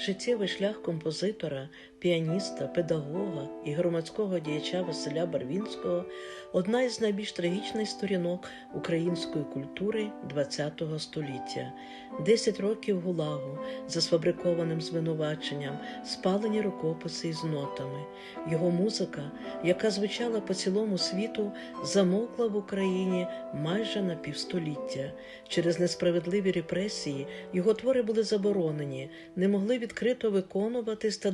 Життєвий шлях композитора, піаніста, педагога і громадського діяча Василя Барвінського одна із найбільш трагічних сторінок української культури ХХ століття. Десять років гулагу за сфабрикованим звинуваченням, спалені рукописи із нотами. Його музика, яка звучала по цілому світу, замовкла в Україні майже на півстоліття. Через несправедливі репресії його твори були заборонені, не могли відкрито виконуватись та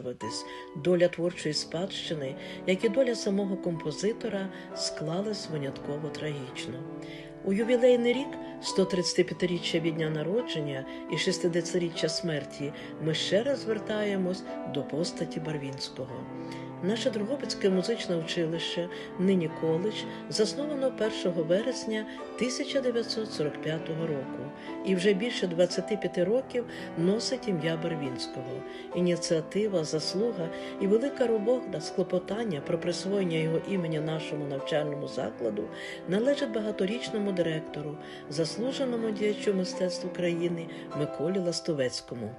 досліджуватись. Доля творчої спадщини, як і доля самого композитора, склалась винятково трагічно. У ювілейний рік 135-річчя від дня народження і 60-річчя смерті ми ще раз звертаємось до постаті Барвінського. Наше Дрогобицьке музичне училище, нині коледж, засновано 1 вересня 1945 року і вже більше 25 років носить ім'я Барвінського. Ініціатива, заслуга і велика робота з клопотання про присвоєння його імені нашому навчальному закладу належить багаторічному директору, заслуженому діячу мистецтв України Миколі Ластовецькому.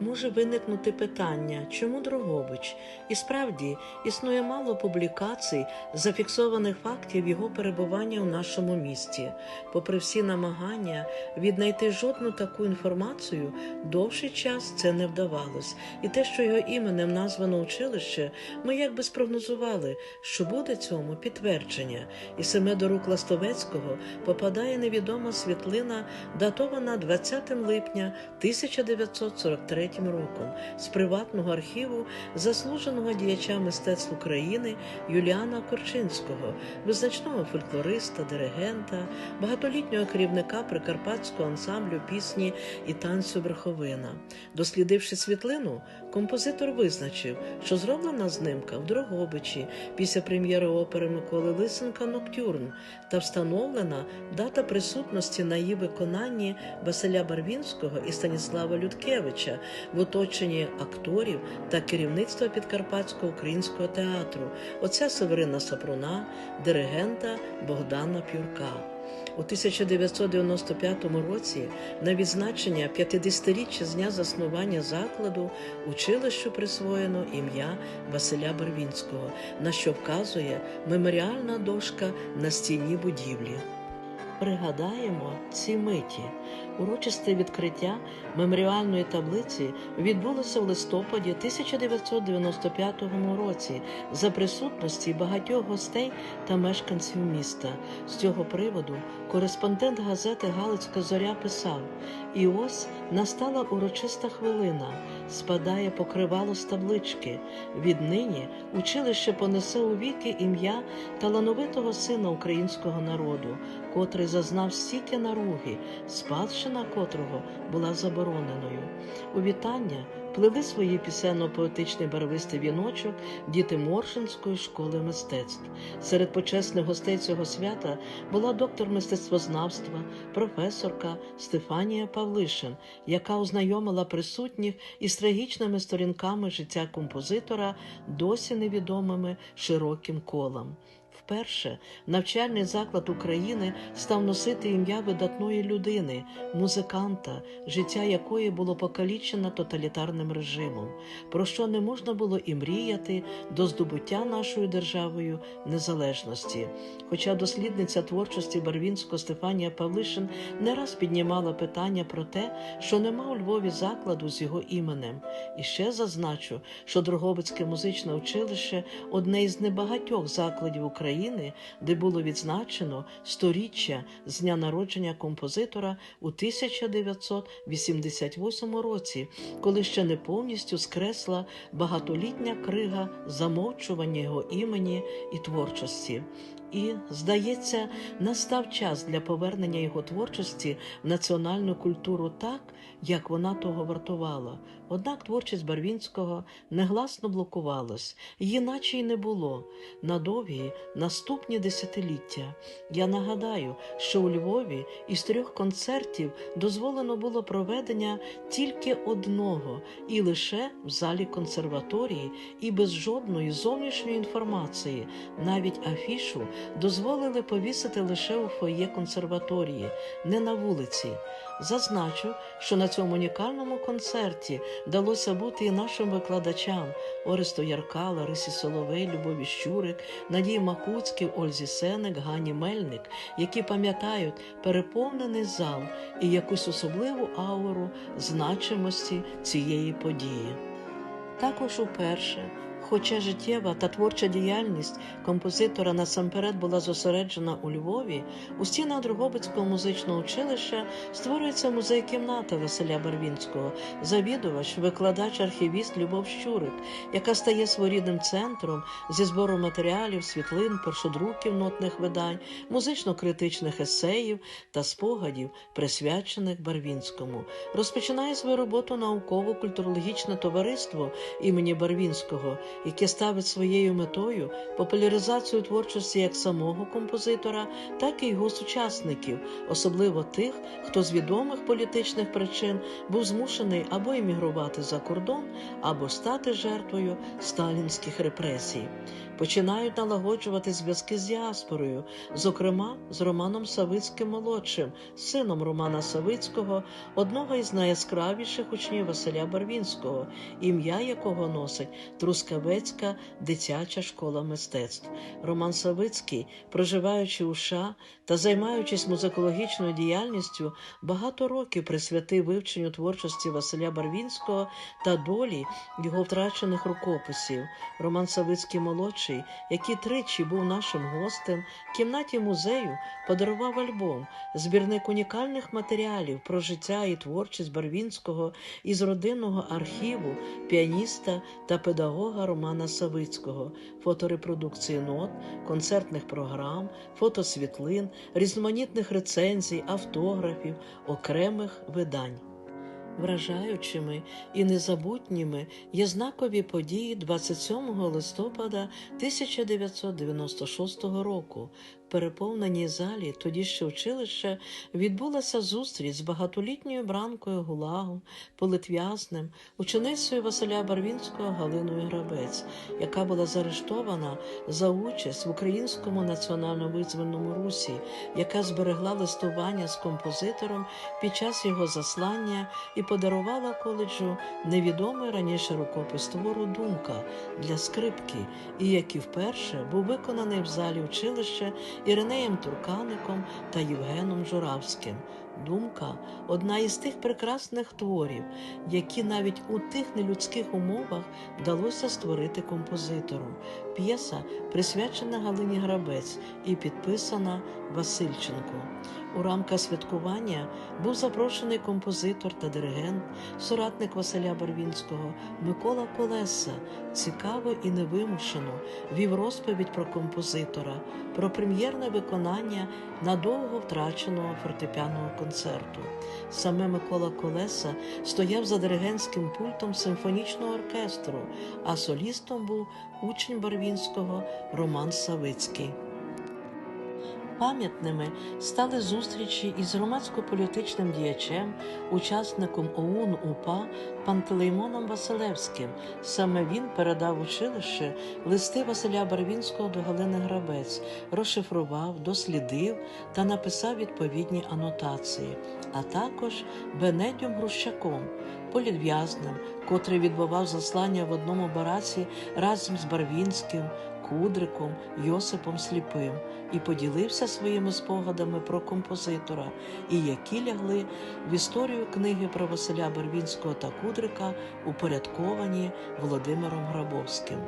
Може виникнути питання, чому Дрогобич? І справді існує мало публікацій, зафіксованих фактів його перебування у нашому місті. Попри всі намагання віднайти жодну таку інформацію, довший час це не вдавалось. І те, що його іменем названо училище, ми якби спрогнозували, що буде цьому підтвердження. І саме до рук Ластовецького попадає невідома світлина, датована 20 липня 1943 роком з приватного архіву заслуженого діяча мистецтв України Юліана Корчинського, визначного фольклориста, диригента, багатолітнього керівника прикарпатського ансамблю пісні і танцю Верховина. Дослідивши світлину, композитор визначив, що зроблена знимка в Дрогобичі після прем'єри опери Миколи Лисенка Ноктюрн та встановлена дата присутності на її виконанні Василя Барвінського і Станіслава Людкевича в оточенні акторів та керівництва Підкарпатського українського театру, отця Северина Сапруна, диригента Богдана Пюрка. У 1995 році на відзначення 50-річчя з дня заснування закладу училищу присвоєно ім'я Василя Барвінського, на що вказує меморіальна дошка на стіні будівлі. Пригадаємо ці миті. Урочисте відкриття меморіальної таблиці відбулося в листопаді 1995 році за присутності багатьох гостей та мешканців міста. З цього приводу кореспондент газети Галицька зоря писав: І ось настала урочиста хвилина, спадає покривало з таблички. Віднині училище понесе у віки ім'я талановитого сина українського народу, котрий зазнав стільки наруги, спадщина котрого була забороненою. У вітання плели свої пісенно-поетичний барвистий віночок діти Моршинської школи мистецтв. Серед почесних гостей цього свята була доктор мистецтвознавства, професорка Стефанія Павлишин, яка ознайомила присутніх із трагічними сторінками життя композитора, досі невідомими широким колам. Вперше навчальний заклад України став носити ім'я видатної людини, музиканта, життя якої було покалічено тоталітарним режимом, про що не можна було і мріяти до здобуття нашою державою незалежності. Хоча дослідниця творчості Барвінського Стефанія Павлишин не раз піднімала питання про те, що нема у Львові закладу з його іменем. І ще зазначу, що Дрогобицьке музичне училище одне із небагатьох закладів України. України, де було відзначено сторіччя з дня народження композитора у 1988 році, коли ще не повністю скресла багатолітня крига замовчування його імені і творчості. І, здається, настав час для повернення його творчості в національну культуру так, як вона того вартувала. Однак творчість Барвінського негласно блокувалась, її наче й не було на довгі наступні десятиліття. Я нагадаю, що у Львові із трьох концертів дозволено було проведення тільки одного, і лише в залі консерваторії, і без жодної зовнішньої інформації, навіть афішу дозволили повісити лише у фоє консерваторії, не на вулиці. Зазначу, що на цьому унікальному концерті вдалося бути і нашим викладачам Оресту Ярка, Ларисі Соловей, Любові Щурик, Надії Макуцькій, Ользі Сеник, Гані Мельник, які пам'ятають переповнений зал і якусь особливу ауру значимості цієї події. Також уперше, хоча життєва та творча діяльність композитора насамперед була зосереджена у Львові, у стінах Дрогобицького музичного училища створюється музей-кімната Василя Барвінського, завідувач, викладач, архівіст Любов Щурик, яка стає своєрідним центром зі збору матеріалів, світлин, першодруків нотних видань, музично-критичних есеїв та спогадів, присвячених Барвінському. Розпочинає свою роботу науково-культурологічне товариство імені Барвінського, яке ставить своєю метою популяризацію творчості як самого композитора, так і його сучасників, особливо тих, хто з відомих політичних причин був змушений або емігрувати за кордон, або стати жертвою сталінських репресій. Починають налагоджувати зв'язки з діаспорою, зокрема з Романом Савицьким молодшим, сином Романа Савицького, одного із найяскравіших учнів Василя Барвінського, ім'я якого носить Трускавецька дитяча школа мистецтв. Роман Савицький, проживаючи у США та займаючись музикологічною діяльністю, багато років присвятив вивченню творчості Василя Барвінського та долі його втрачених рукописів. Роман Савицький молодший, який тричі був нашим гостем, в кімнаті музею подарував альбом, збірник унікальних матеріалів про життя і творчість Барвінського із родинного архіву піаніста та педагога Романа Савицького, фоторепродукції нот, концертних програм, фотосвітлин, різноманітних рецензій, автографів, окремих видань. Вражаючими і незабутніми є знакові події 27 листопада 1996 року. Переповненій залі тоді ще училища відбулася зустріч з багатолітньою бранкою Гулагу, політв'язнем, ученицею Василя Барвінського Галиною Грабець, яка була заарештована за участь в українському національно-визвольному русі, яка зберегла листування з композитором під час його заслання і подарувала коледжу невідомий раніше рукопис твору Думка для скрипки, і який вперше був виконаний в залі училища Іринеєм Туркаником та Євгеном Журавським. Думка одна із тих прекрасних творів, які навіть у тих нелюдських умовах вдалося створити композитору. П'єса присвячена Галині Грабець і підписана Васильченко. У рамках святкування був запрошений композитор та диригент, соратник Василя Барвінського Микола Колеса. Цікаво і невимушено вів розповідь про композитора, про прем'єрне виконання надовго втраченого фортепіаного концерту. Саме Микола Колеса стояв за диригентським пультом симфонічного оркестру, а солістом був учень Барвінського Роман Савицький. Пам'ятними стали зустрічі із громадсько-політичним діячем, учасником ОУН УПА Пантелеймоном Василевським. Саме він передав училище листи Василя Барвінського до Галини Грабець, розшифрував, дослідив та написав відповідні анотації, а також Бенедюм Грущаком, політв'язним, котрий відбував заслання в одному бараці разом з Барвінським. Кудриком Йосипом Сліпим і поділився своїми спогадами про композитора, і які лягли в історію книги про Василя Барвінського та Кудрика, упорядковані Володимиром Грабовським.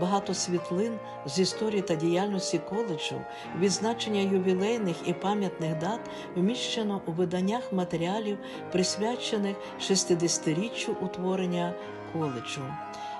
Багато світлин з історії та діяльності коледжу, відзначення ювілейних і пам'ятних дат вміщено у виданнях матеріалів, присвячених 60-річчю утворення коледжу.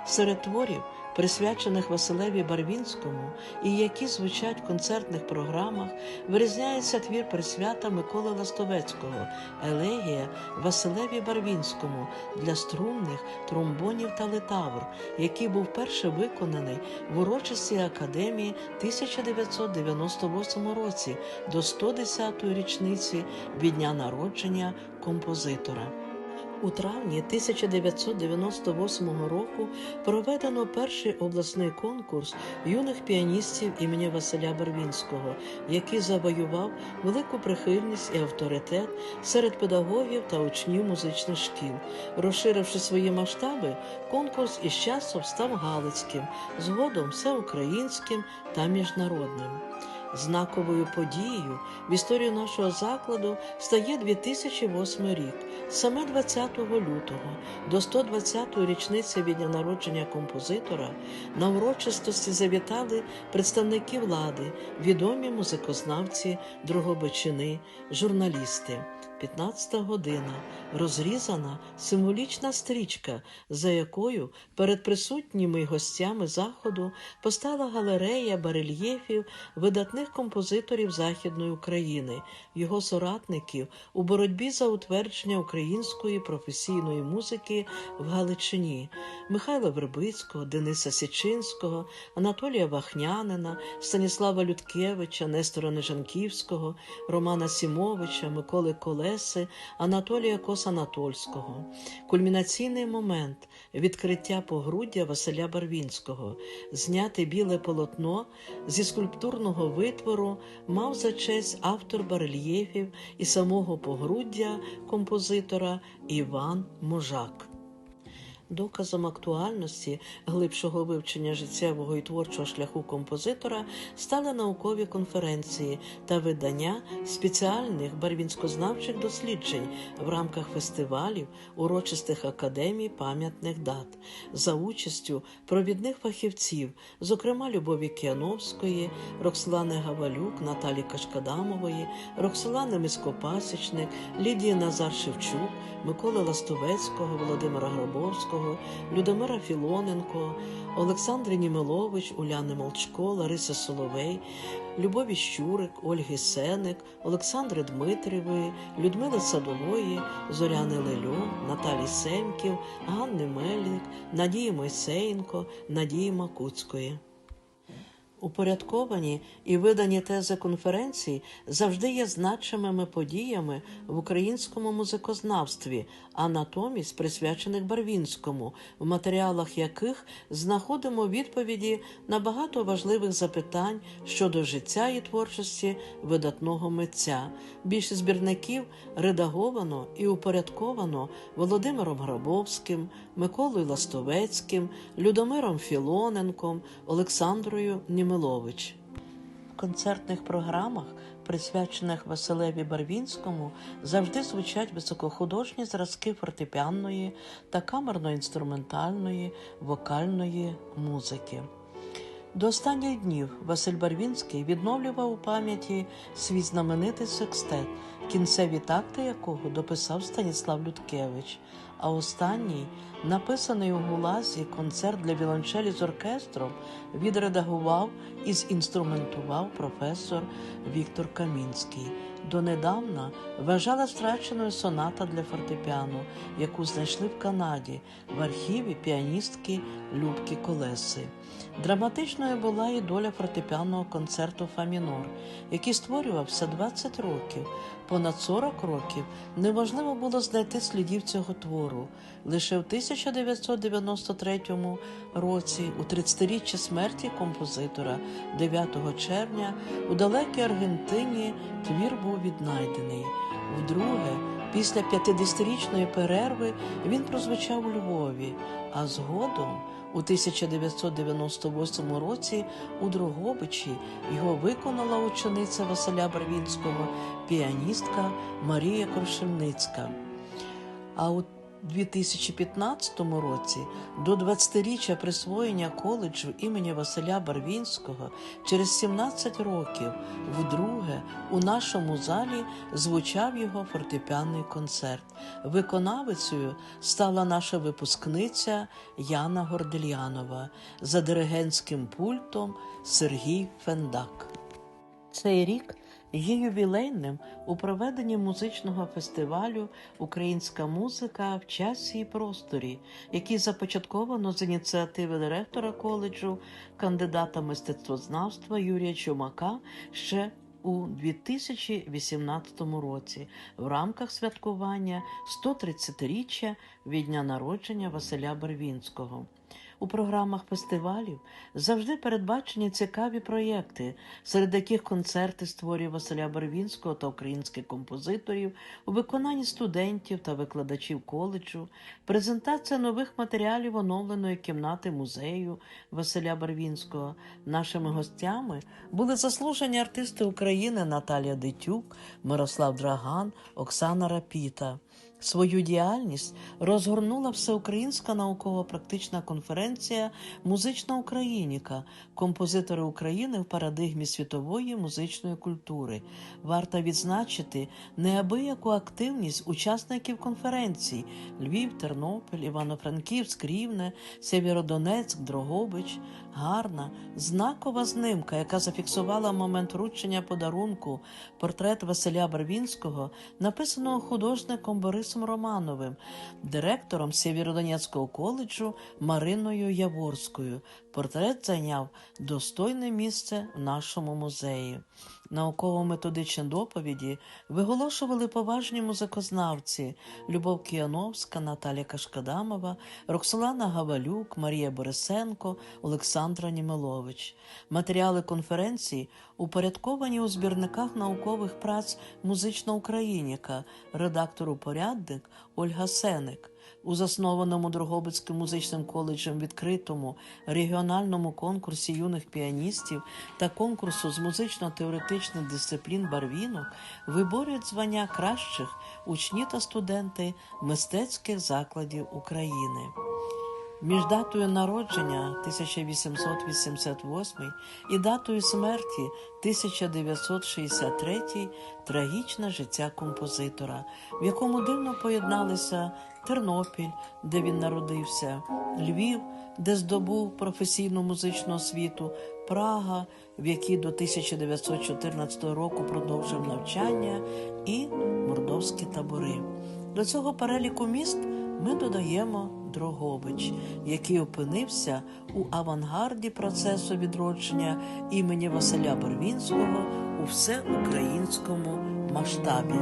Серед творів, присвячених Василеві Барвінському і які звучать в концертних програмах, вирізняється твір присвята Миколи Ластовецького, елегія Василеві Барвінському для струнних тромбонів та литавр, який був перше виконаний в урочистій академії 1998 році до 110-ї річниці від дня народження композитора. У травні 1998 року проведено перший обласний конкурс юних піаністів імені Василя Барвінського, який завоював велику прихильність і авторитет серед педагогів та учнів музичних шкіл. Розширивши свої масштаби, конкурс із часом став галицьким, згодом всеукраїнським та міжнародним. Знаковою подією в історію нашого закладу стає 2008 рік. Саме 20 лютого до 120-ї річниці від дня народження композитора на урочистості завітали представники влади, відомі музикознавці, Дрогобичини, журналісти. 15 година. Розрізана символічна стрічка, за якою перед присутніми гостями заходу постала галерея барельєфів видатних композиторів Західної України, його соратників у боротьбі за утвердження української професійної музики в Галичині Михайла Вербицького, Дениса Січинського, Анатолія Вахнянина, Станіслава Людкевича, Нестора Нежанківського, Романа Сімовича, Миколи Колеси, Анатолія Косанатольського. Кульмінаційний момент відкриття погруддя Василя Барвінського, зняти біле полотно зі скульптурного витвору мав за честь автор барельєфів і самого погруддя композитора Іван Можак. Доказом актуальності глибшого вивчення життєвого і творчого шляху композитора стали наукові конференції та видання спеціальних барвінськознавчих досліджень в рамках фестивалів, урочистих академій пам'ятних дат за участю провідних фахівців, зокрема Любові Кіановської, Роксолани Гавалюк, Наталі Кашкадамової, Роксолани Мископасічник, Лідії Назар Шевчук, Миколи Ластовецького, Володимира Гробовського. Людомира Філоненко, Олександри Німилович, Уляни Молчко, Лариси Соловей, Любові Щурик, Ольги Сеник, Олександри Дмитрєвої, Людмили Садової, Зоряни Лельо, Наталі Семків, Ганни Мельник, Надії Мойсеєнко, Надії Макуцької. Упорядковані і видані тези конференцій завжди є значимими подіями в українському музикознавстві, а натомість присвячених Барвінському, в матеріалах яких знаходимо відповіді на багато важливих запитань щодо життя і творчості видатного митця. Більшість збірників редаговано і упорядковано Володимиром Грабовським, Миколою Ластовецьким, Людомиром Філоненком, Олександрою Німилович. В концертних програмах, присвячених Василеві Барвінському, завжди звучать високохудожні зразки фортепіанної та камерно-інструментальної вокальної музики. До останніх днів Василь Барвінський відновлював у пам'яті свій знаменитий секстет, кінцеві такти якого дописав Станіслав Людкевич. А останній, написаний у Гулазі концерт для віолончелі з оркестром, відредагував і зінструментував професор Віктор Камінський. Донедавна вважала страченою соната для фортепіано, яку знайшли в Канаді в архіві піаністки Любки Колеси. Драматичною була і доля фортепіанного концерту Фа мінор, який створювався 20 років. Понад 40 років неможливо було знайти слідів цього твору. Лише в 1993 році, у 30-річчя смерті композитора, 9 червня, у далекій Аргентині твір був віднайдений. Вдруге, після 50-річної перерви він прозвучав у Львові, а згодом. У 1998 році у Дрогобичі його виконала учениця Василя Барвінського, піаністка Марія Крушельницька. А у 2015 році до 20-річчя присвоєння коледжу імені Василя Барвінського через 17 років вдруге у нашому залі звучав його фортепіанний концерт. Виконавицею стала наша випускниця Яна Гордельянова за диригентським пультом Сергій Фендак. Цей рік є ювілейним у проведенні музичного фестивалю Українська музика в часі і просторі, який започатковано з ініціативи директора коледжу, кандидата мистецтвознавства Юрія Чумака ще у 2018 році в рамках святкування 130-річчя від дня народження Василя Барвінського. У програмах фестивалів завжди передбачені цікаві проєкти, серед яких концерти створює Василя Барвінського та українських композиторів у виконанні студентів та викладачів коледжу, презентація нових матеріалів оновленої кімнати музею Василя Барвінського. Нашими гостями були заслужені артисти України Наталія Дитюк, Мирослав Драган, Оксана Рапіта. Свою діяльність розгорнула всеукраїнська науково-практична конференція Музична Україніка, композитори України в парадигмі світової музичної культури. Варто відзначити неабияку активність учасників конференції Львів, Тернопіль, Івано-Франківськ, Рівне, Сєвєродонецьк, Дрогобич. Гарна, знакова знимка, яка зафіксувала момент вручення подарунку портрет Василя Барвінського, написаного художником Борисом Романовим, директором Сєвєродонецького коледжу Мариною Яворською. Портрет зайняв достойне місце в нашому музеї. Науково-методичні доповіді виголошували поважні музикознавці Любов Кіановська, Наталя Кашкадамова, Роксолана Гавалюк, Марія Борисенко, Олександра Німелович. Матеріали конференції упорядковані у збірниках наукових праць Музична Україніка, редактору порядник Ольга Сеник. У заснованому Дрогобицьким музичним коледжем відкритому регіональному конкурсі юних піаністів та конкурсу з музично-теоретичних дисциплін барвінок виборюють звання кращих учні та студенти мистецьких закладів України. Між датою народження 1888 і датою смерті 1963 трагічне життя композитора, в якому дивно поєдналися Тернопіль, де він народився, Львів, де здобув професійну музичну освіту, Прага, в якій до 1914 року продовжив навчання, і мордовські табори. До цього переліку міст ми додаємо Дрогобич, який опинився у авангарді процесу відродження імені Василя Барвінського у всеукраїнському масштабі.